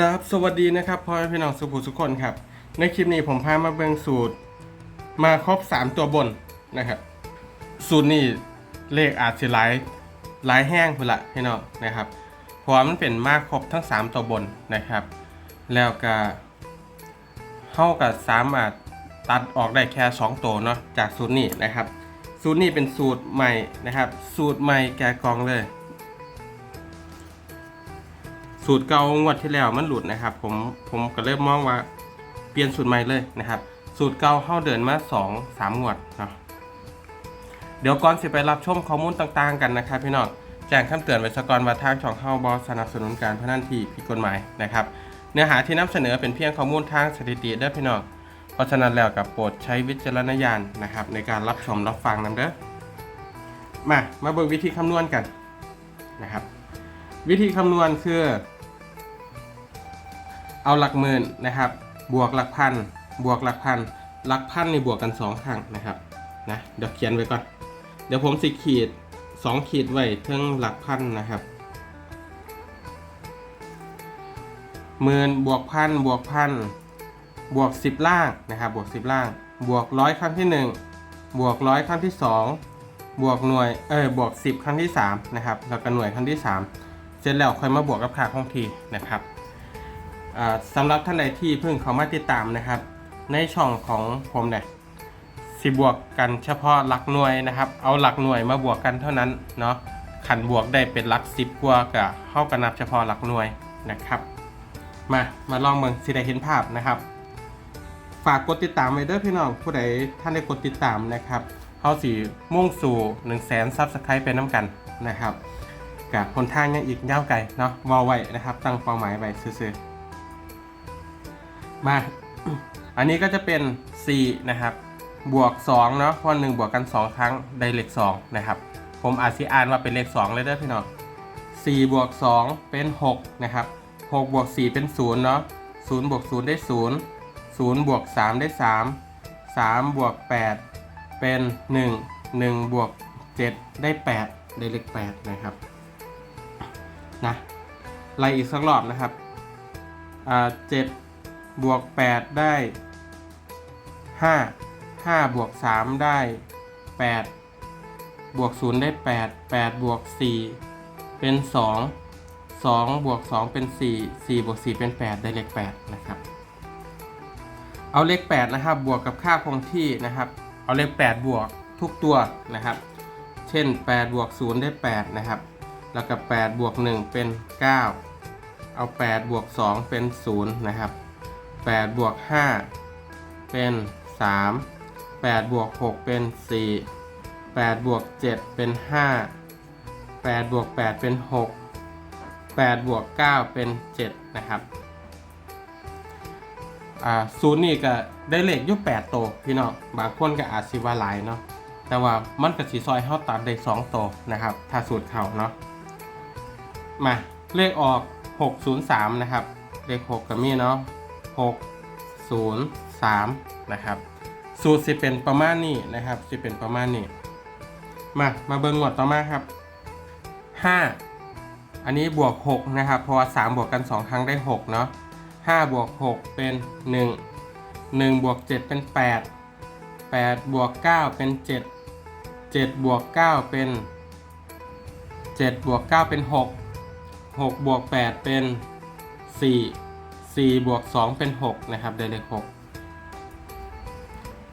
ครับสวัสดีนะครับพ่อแม่พี่น้องสุภูทุกคนครับ ในคลิปนี้ผมพามาเบิ่งสูตร มาครบ 3 ตัวบนนะครับ สูตรนี้เลขอาจสิหลายหลายแห้งพุ่นละพี่น้องนะครับเพราะมันเป็นมาครบทั้ง 3 ตัวบนนะครับ แล้วก็เท่ากับสามารถตัดออกได้แค่ 2 ตัวเนาะจากสูตรนี้นะครับ สูตรนี้เป็นสูตรใหม่นะครับ สูตรใหม่แกะกล่องเลย สูตรเก่างวดที่แล้วมันหลุดนะครับ ผมผมก็เริ่มมองว่าเปลี่ยนสูตรใหม่เลยนะครับ สูตรเก่าเข้าเดินมา2 3งวดเนาะเดี๋ยวก่อนสิไปรับชมข้อมูลต่างๆกันนะครับพี่น้องแจ้งคำเตือนไว้สกอนว่าทางช่องเข้าบอสนับสนุนการพนันที่ผิดกฎหมายนะครับ เนื้อหาที่นำเสนอเป็นเพียงข้อมูลทางสถิติเด้อพี่น้องเพราะฉะนั้นแล้วกับโปรดใช้วิจารณญาณนะครับ ในการรับชมรับฟังนำเด้อมามาเบิ่งวิธีคำนวณกันนะครับ วิธีคำนวณคือ เอาหลักหมื่นนะครับ บวกหลักพัน บวกหลักพัน หลักพันในบวกกันสองครั้งนะครับ นะ เดี๋ยวเขียนไว้ก่อน เดี๋ยวผมสิขีดสองขีดไว้เทิงหลักพันนะครับหมื่นบวกพันบวกพันบวกสิบล่างนะครับ บวกสิบล่าง บวกร้อยครั้งที่หนึ่งบวกร้อยครั้งที่สองบวกหน่วย เออ บวกสิบครั้งที่สามนะครับ แล้วก็หน่วยครั้งที่สามเสร็จแล้วค่อยมาบวกกับค่าคงที่นะครับ สำหรับท่านใดที่เพิ่งเข้ามาติดตามนะครับ ในช่องของผมเนี่ยสิบวกกันเฉพาะหลักหน่วยนะครับ เอาหลักหน่วยมาบวกกันเท่านั้นเนาะขันบวกได้เป็นหลักสิบกว่ากับเข้ากันนับเฉพาะหลักหน่วยนะครับ มามาลองเมืองสิได้เห็นภาพนะครับ ฝากกดติดตามไว้เด้อพี่น้องผู้ใดท่านได้กดติดตามนะครับเขาสีมุ่งสู่1 0 0 0 0แสนซับสไครป์เป็นน้ำกันนะครับกับคนทางยังอีกยาวไกลเนาะวอลไว้นะครับ ตั้งเป้าหมายไว้ซื่อๆ มา อันนี้ก็จะเป็น 4 นะครับ บวก2เนาะพราะหนึ่งบวกกัน 2 ครั้งได้เลข2นะครับ ผมอาจสิอ่านว่าเป็นเลข 2 เลยเด้อพี่น้อง4บวก2เป็น 6 นะครับ6บวก4เป็น0เนาะ0บวก0ได้ 0 0บวก3ได้ 3 3บวก8เป็น 1 1บวก7ได้ 8 ได้เลข8นะครับนะไล่อีกสักรอบนะครับอ่าเจ็ด บวกแปดได้ห้าห้าบวกสามได้แปดบวกศูนย์ได้แปดแปดบวกสี่เป็นสองสองบวกสองเป็นสี่สี่บวกสี่เป็นแปดได้เลขแปดนะครับ เอาเลขแปดนะครับ บวกกับค่าคงที่นะครับ เอาเลขแปดบวกทุกตัวนะครับ เช่นแปดบวกศูนย์ได้แปดนะครับ แล้วกับ8บวก 1 เป็น 9 เอา 8 บวก 2 เป็น 0 นะครับ 8บวก5เป็น 3 8บวก6เป็น 4 8บวก7เป็น 5 8บวก8เป็น 6 8บวก9เป็น 7 นะครับอ่าศูนย์นี่ก็ได้เลขอยุ8โตวพี่น้องบางคนก็อาจสิว่าหลายเนาะแต่ว่ามันก็สีซอยเฮาตัดได้2โตวนะครับ ถ้าสูตรเขาเนาะมาเลขออก 603 นะครับ เลข 6กับมีเนาะ 603 นะครับ สูตรสิเป็นประมาณนี้นะครับสิเป็นประมาณนี้มามาเบิ่งงวดต่อมาครับ 5 อันนี้บวก 6 นะครับ เพราะว่า 3 บวกกัน 2 ครั้งได้ 6 เนาะ5บวก 6 เป็น 1 1 บวก 7 เป็น 8 8 บวก 9 เป็น 7 7 บวก 9 เป็น 7 บวก 9 เป็น 6 6 บวก 8 เป็น 4 4บวก2เป็น 6 นะครับได้เลข6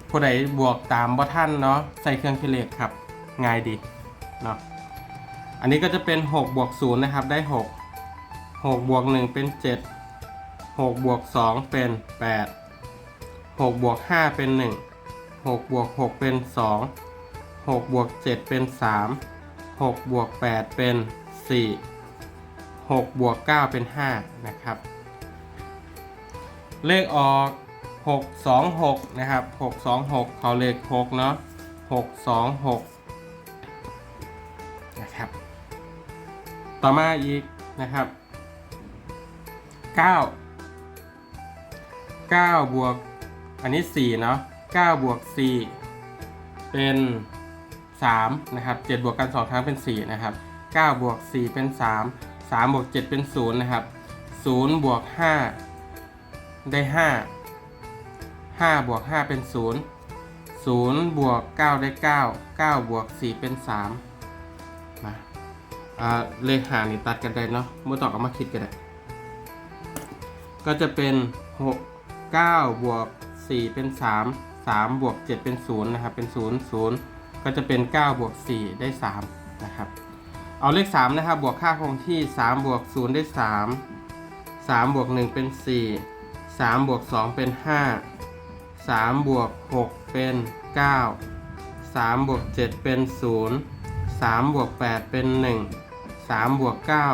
ผู้ใดบวกตามบ่ท่านเนาะใส่เครื่องคิดเลขครับ ง่ายดีเนาะอันนี้ก็จะเป็น 6 บวก 0 นะครับ ได้ 6 6 บวก 1 เป็น 7 6 บวก 2 เป็น 8 6 บวก 5 เป็น 1 6 บวก 6 เป็น 2 6 บวก 7 เป็น 3 6 บวก 8 เป็น 4 6 บวก 9 เป็น 5 นะครับ เลขออก 6 2 6 นะครับ 6 2 6 เขาเลข 6 เนาะ6 2 6 นะครับ ต่อมาอีกนะครับ 9 9 บวก อันนี้ 4 เนาะ9บวก 4 เป็น 3 นะครับ 7 บวกกัน 2 ครั้งเป็น 4 นะครับ 9 บวก 4 เป็น 3 3 บวก 7 เป็น 0 นะครับศูนย์บวกห้า ได้ห้าห้าบวกห้าเป็นศูนย์ศูนย์บวกเก้าได้เก้าเก้าบวกสี่เป็นสามมาอ่าเลขหารนี่ตัดกันได้เนาะเมื่อต่องเอามาคิดกันได้ ก็จะเป็นหกเก้าบวกสี่เป็นสามสามบวกเจ็ดเป็นศูนย์นะครับ เป็นศูนย์ศูนย์ก็จะเป็นเก้าบวกสี่ได้สามนะครับ เอาเลขสามนะครับ บวกค่าคงที่สามบวกศูนย์ได้สามสามบวกหนึ่งเป็นสี่ สามบวกสองเป็นห้าสามบวกหกเป็นเก้าสามบวกเจ็ดเป็นศูนย์สามบวกแปดเป็นหนึ่งสามบวกเก้า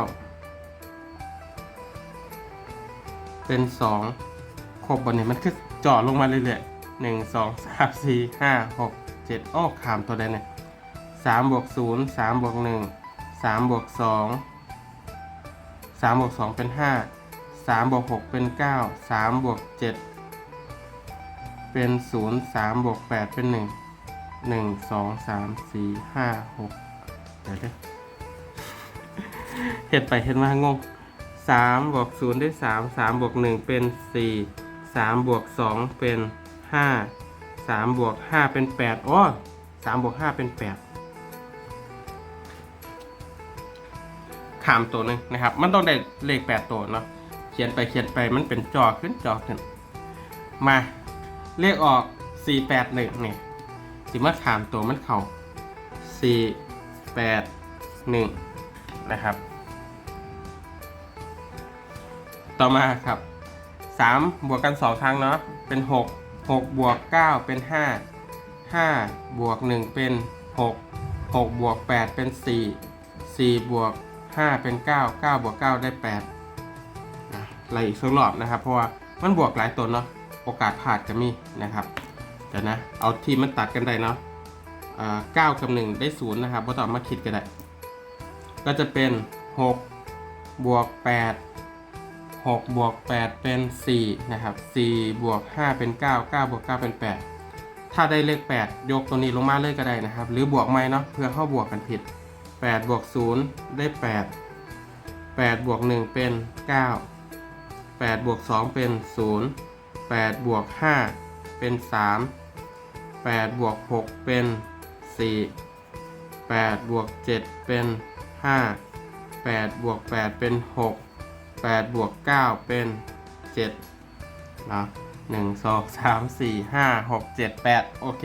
เป็นสองครบบนนี้มันคือจาะลงมาเรื่อยๆหนึ่งสองสามสี่ห้าหกเจ็ดอ้อขามตัวใดเนี่ยสามบวกศูนย์สามบวกหนึ่งสามบวกสองสามบวกสองเป็นห้าสามบวกหกเป็นเก้าสามบวกเจ็ดเป็นศูนย์สามบวกแปดเป็นหนึ่งหนึ่งสองสามสี่ห้าหกเดี๋ยวเด้อเห็ดไปเห็ดมางงสามบวกศูนย์ได้สามสามบวกหนึ่งเป็นสี่สามบวกสองเป็นห้าสามบวกห้าเป็นแปดอ๋อสามบวกห้าเป็นแปดขามตัวหนึ่งนะครับ มันต้องได้เลขแปดตัวเนาะ ขียนไปเขียนไปมันเป็นจอขึ้นจอขึ้น มาเลขออกสี่แปดหนึ่งนี่สิมาขามตัวมันเข่าสี่แปดหนึ่งนะครับ ต่อมาครับ 3 บวกกัน 2 ครั้งเนาะเป็น 6 6 บวก 9 เป็น 5 5 บวก 1 เป็น 6 6 บวก 8 เป็น 4 4 บวก 5 เป็น 9 9 บวก 9 ได้ 8 อะไล่อีกสักรอบนะครับ เพราะว่ามันบวกหลายตัวเนาะโอกาสพลาดจะมีนะครับเดี๋ยวนะ เอาที่มันตัดกันได้เนาะเอ่า9กับ1ได้0นย์นะครับบ่ต้องมาคิดก็ได้ ก็จะเป็น6บวก8 6บวก8เป็น4นะครับ4บวก5เป็น9 9บวก9เป็น8ถ้าได้เลข8ยกตัวนี้ลงมาเลยก็ได้นะครับ หรือบวกไหมเนาะเพื่อเข้าบวกกันผิด8บวก0ได้8 8บวก1เป็น9 8บวก2เป็น 0 8บวก5เป็น 3 8บวก6เป็น 4 8บวก7เป็น 5 8บวก8เป็น 6 8บวก9เป็น7นะ1 2 3 4 5 6 7 8โอเค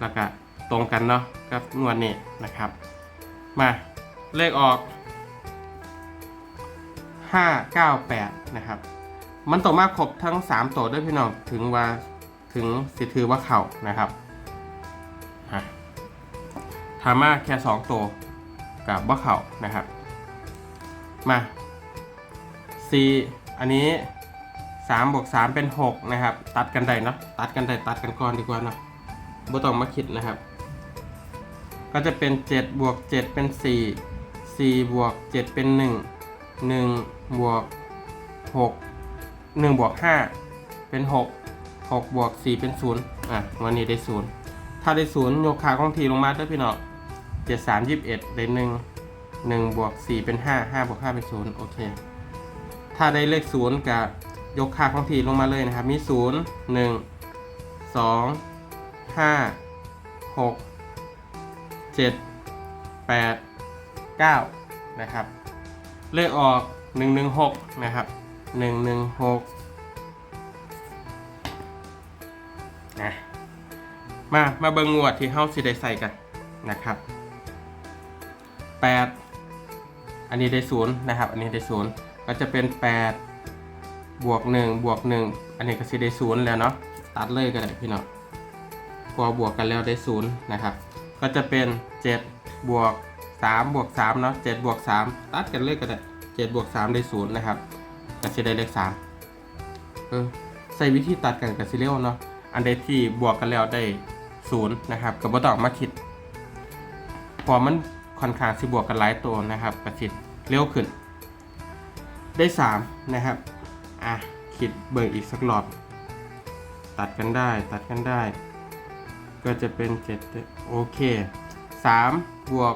แล้วก็ตรงกันเนาะกับงวดนี้นะครับ มาเลขออก 5 9 8 นะครับ มันตกมาครบทั้ง 3 ตัวด้วยพี่น้องถึงว่าถึงสิถือว่าเข่านะครับฮะทามาแค่ 2 ตัวกับว่าเข่านะครับ มา4อันนี้3บวก3เป็น 6 นะครับ ตัดกันได้เนาะตัดกันได้ตัดกันก่อนดีกว่าเนาะบ่ต้องมาคิดนะครับ ก็จะเป็น 7 บวก 7 เป็น 4 4 บวก 7 เป็น 1 1บวก6 1บวก5เป็น 6 6บวก4เป็น 0 อะวันนี้ได้ 0 ถ้าได้ 0 ยกขาของทีลงมาด้วยพี่เน้อง7 3 21 ได้ 1 1บวก4เป็น 5 5บวก5เป็น 0 โอเค ถ้าได้เลข 0 กับยกค่าของทีลงมาเลยนะครับ มี 0 1 2 5 6 7 8 9 นะครับ เลขออก 116 นะครับ 116นะมา มาเบิงงวดที่เฮาสิได้ใส่กันนะครับ 8 อันนี้ได้ศูนย์นะครับ อันนี้ได้ศูนย์ก็จะเป็น 8 บวก1บวก1อันนี้ก็สิได้ศูนย์แล้วเนาะตัดเลยก็ได้พี่น้องพอบวกกันแล้วได้ศูนย์นะครับ ก็จะเป็น 7 บวก 3บวก3เนาะ7บวก3ตัดกันเลยก็ได้7บวก3ได้ศูนย์นะครับก็สิได้เลข3เออใส่วิธีตัดกันกับซิเรียลเนาะอันใดที่บวกกันแล้วได้ศูนย์นะครับก็บ่ต้องมาคิด พอมันค่อนข้างสิบวกกันหลายตัวนะครับกระสิเร็วขึ้น ได้3นะครับอะคิดเบิ่งอีกสักรอบตัดกันได้ตัดกันได้ ก็จะเป็น7โอเค3บวก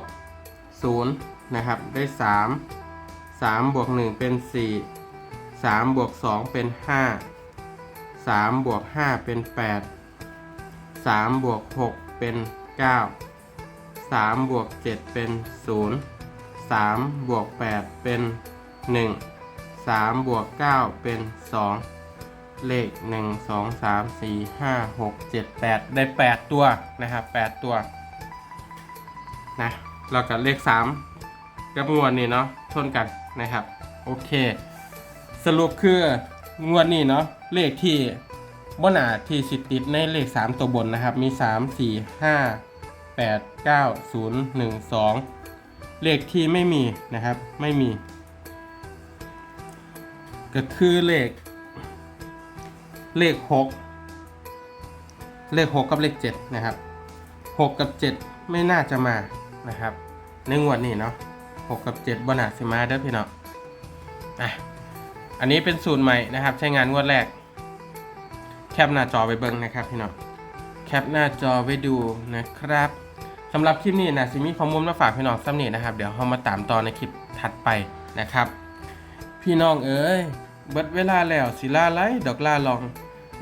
0นะครับได้3สามบวกหนึ่งเป็นสี่สามบวกสองเป็นห้าสามบวกห้าเป็นแปดสามบวกหกเป็นเก้าสามบวกเจ็ดเป็นศูนย์สามบวกแปดเป็นหนึ่งสามบวกเก้าเป็นสองเลขหนึ่งสองสามสี่ห้าหกเจ็ดแปดได้แปดตัว นะครับแปดตัว นะ เรากับเลขสามกับงวดนี้เนาะชนกันนะครับ โอเค สรุปคืองวดนี้เนาะเลขที่บนหนาที่สิติดในเลข 3 ตัวบนนะครับ มี 3 4 5 8 9 0 1 2 เลขที่ไม่มีนะครับไม่มี ก็คือเลข เลข 6 เลข 6 กับเลข 7 นะครับ 6 กับ 7 ไม่น่าจะมา นะครับ ในงวดนี้เนาะ6กับ7บนาสิมาเด้อพี่เน้องอะอันนี้เป็นสูตรใหม่นะครับ ใช้งานงวดแรก แคปหน้าจอไปเบิ้งนะครับพี่เน้องแคปหน้าจอไว้ดูนะครับสำหรับคลิปนี้นะสิมีข้อมูลมาฝากพี่น้องซ้ำนี่นะครับ เดี๋ยวเรามาตามต่อในคลิปถัดไปนะครับ พี่น้องเอ้ยเบิดเวลาแล้วสิลาไรดอกลาลอง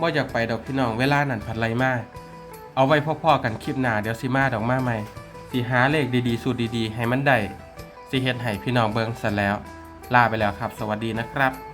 บ่อยากไปดอกพี่น้องเวลานั่นผัดไรมากเอาไว้พ่อๆกันคลิปหน้าเดี๋ยวสิมาดอกมาใหม่ สิหาเลขดีๆ สูตรดีๆ ให้มันได้สิเฮ็ดให้พี่น้องเบิ่งซะแล้ว ลาไปแล้วครับ สวัสดีนะครับ